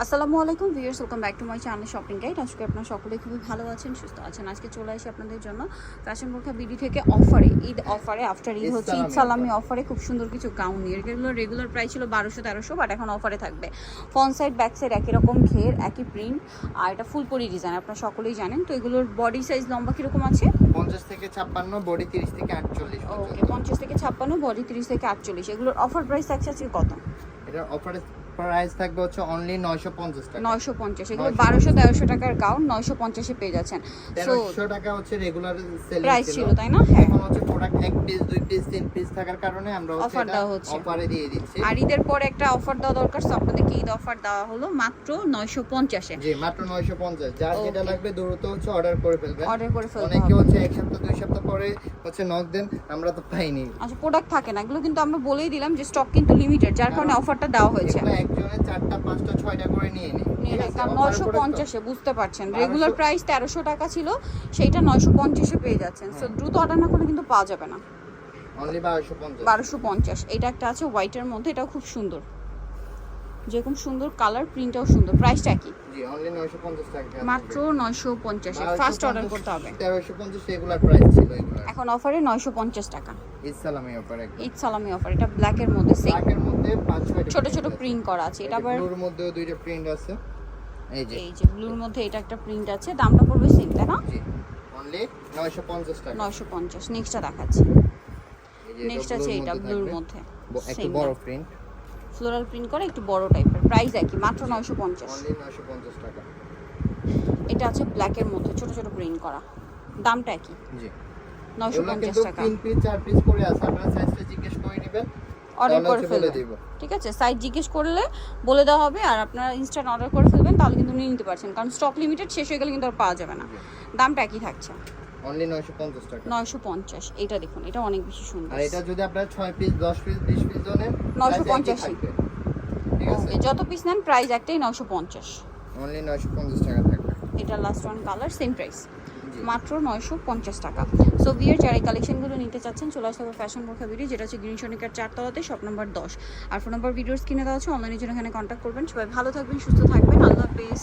আসসালামু আলাইকুম viewers welcome back to my channel shopping guide. আজকে আপনারা সকলে খুবই ভালো আছেন সুস্থ আছেন। আজকে চলে আসি আপনাদের জন্য ফ্যাশন বোরখা বিডি থেকে অফারে ঈদ অফারে। আফটার ঈদ হচ্ছে ঈদ সালামি অফারে খুব সুন্দর কিছু গাউন নিয়ে। এগুলো রেগুলার প্রাইস ছিল বারোশো তেরোশো বাট এখন অফারে থাকবে। ফ্রন্ট সাইড ব্যাক সাইড একই রকম ঘের একই প্রিন্ট আর এটা ফুলপরি ডিজাইন আপনারা সকলেই জানেন। তো এগুলোর বডি সাইজ লম্বা কীরকম আছে? পঞ্চাশ থেকে ছাপ্পান্ন বডি তিরিশ থেকে আটচল্লিশ ওকে পঞ্চাশ থেকে ছাপ্পান্ন বডি তিরিশ থেকে আটচল্লিশ। এগুলোর অফার প্রাইস থাকছে আজকে কত? এটার অফার প্রাইস থাকবে হচ্ছে অনলি নয়শো পঞ্চাশ টাকা। নয়শো পঞ্চাশ এগুলো 950 বারোশো তেরোশো টাকার গাউন নয়শো পঞ্চাশে পেয়ে যাচ্ছেন। সো তেরোশো টাকা হচ্ছে রেগুলার সেলিং প্রাইস ছিল। তাই না? হ্যাঁ। এখন হচ্ছে প্রোডাক্ট এক পিস দুই পিস তিন পিস থাকার কারণে আমরা এটা দেওয়া হচ্ছে। অফারে দিয়ে দিচ্ছি। আর ঈদের পরে একটা অফার দেওয়া দরকার সো আপনাদেরকে ঈদ অফার দেওয়া হলো? মাত্র নয়শো পঞ্চাশে। জি মাত্র নয়শো পঞ্চাশ। যার যেটা লাগবে দ্রুত হচ্ছে অর্ডার করে ফেলবেন। অর্ডার করে ফেলতে অনেকে হচ্ছে এক সপ্তাহ দুই সপ্তাহ পরে হচ্ছে নক দেন আমরা তো পাইনি। আচ্ছা প্রোডাক্ট থাকে না এগুলো কিন্তু আমরা বলেই দিলাম যে স্টক কিন্তু লিমিটেড যার কারণে অফারটা দেওয়া হয়েছে। এগুলো একজনে চারটা পাঁচটা ছয়টা করে নিয়ে নিই নয়শো পঞ্চাশে বুঝতে পারছেন। রেগুলার প্রাইস তেরোশো টাকা ছিল সেইটা নয়শো পঞ্চাশে পেয়ে যাচ্ছেন। সো হ্যাঁ। দ্রুত অর্ডার না করলে কিন্তু পাওয়া যাবে না। বারোশো পঞ্চাশ এটা একটা আছে হোয়াইটের মধ্যে এটাও খুব সুন্দর। যেরকম সুন্দর কালার প্রিন্টটাও সুন্দর। প্রাইসটা কি জি অনলি নয়শো পঞ্চাশ টাকা মাত্র নয়শো পঞ্চাশে। ফার্স্ট অর্ডার করতে হবে। এখন অফারে নয়শো পঞ্চাশ টাকা। ইসলামী অফার একদম। ঈদ সালামি অফার এটা ব্ল্যাকের মধ্যে সেম ব্ল্যাকের মধ্যে পাঁচ ছোট ছোট প্রিন্ট করা আছে। এটা আবার ব্লুর মধ্যেও দুইটা প্রিন্ট আছে। এই যে। এই যে ব্লুর মধ্যে এটা একটা প্রিন্ট আছে। দামটা পড়বে সেম তাই না? জি। অনলি নয়শো পঞ্চাশ টাকা। নয়শো পঞ্চাশ। নেক্সটটা দেখাচ্ছি। নেক্সট আছে এটা ব্লুর মধ্যে একটু বড় প্রিন্ট ফ্লোরাল প্রিন্ট করে একটু বড় টাইপের প্রাইস একই মাত্র নয়শো পঞ্চাশ। অনলি নয়শো পঞ্চাশ টাকা। এটা আছে ব্ল্যাকের মধ্যে ছোট ছোট প্রিন্ট করা। দামটা একই। জি। নয়শো এগুলো পঞ্চাশ কিন্তু টাকা। তিন পিস চার পিস করে আছে আপনারা সাইজটা জিজ্ঞেস করে নেবেন। অর্ডার করে ফেলবেন। ঠিক আছে? সাইজ জিজ্ঞেস করলে বলে দেওয়া হবে আর আপনারা ইনস্ট্যান্ট অর্ডার করে ফেলবেন তাহলে কিন্তু নিয়ে নিতে পারছেন। কারণ স্টক লিমিটেড শেষ হয়ে গেলে কিন্তু আর পাওয়া যাবে না। দামটা একই থাকছে। অনলি নয়শো পঞ্চাশ টাকা। নয়শো পঞ্চাশ এটা দেখুন এটা অনেক বেশি সুন্দর। আর এটা যদি আপনারা ছয় পিস দশ পিস বিশ পিস নেন 950 ঠিক আছে? যত পিস নেন প্রাইস একটাই নয়শো পঞ্চাশ। অনলি নয়শো পঞ্চাশ টাকা থাকবে। এটা last one colour same price মাত্র নয়শো পঞ্চাশ টাকা। সো বিয়ের যারা এই কালেকশনগুলো নিতে চাচ্ছেন চলে আসতে হবে ফ্যাশন বোরখা ভিডিও যেটা হচ্ছে গ্রিন সনিকার চারতলাতে শপ নম্বর দশ। আর ফোন নম্বর ভিডিওস কিনে দেওয়া হচ্ছে অনলাইনের জন্য এখানে কন্ট্যাক্ট করবেন। সবাই ভালো থাকবেন সুস্থ থাকবেন। আল্লাহ হাফেজ।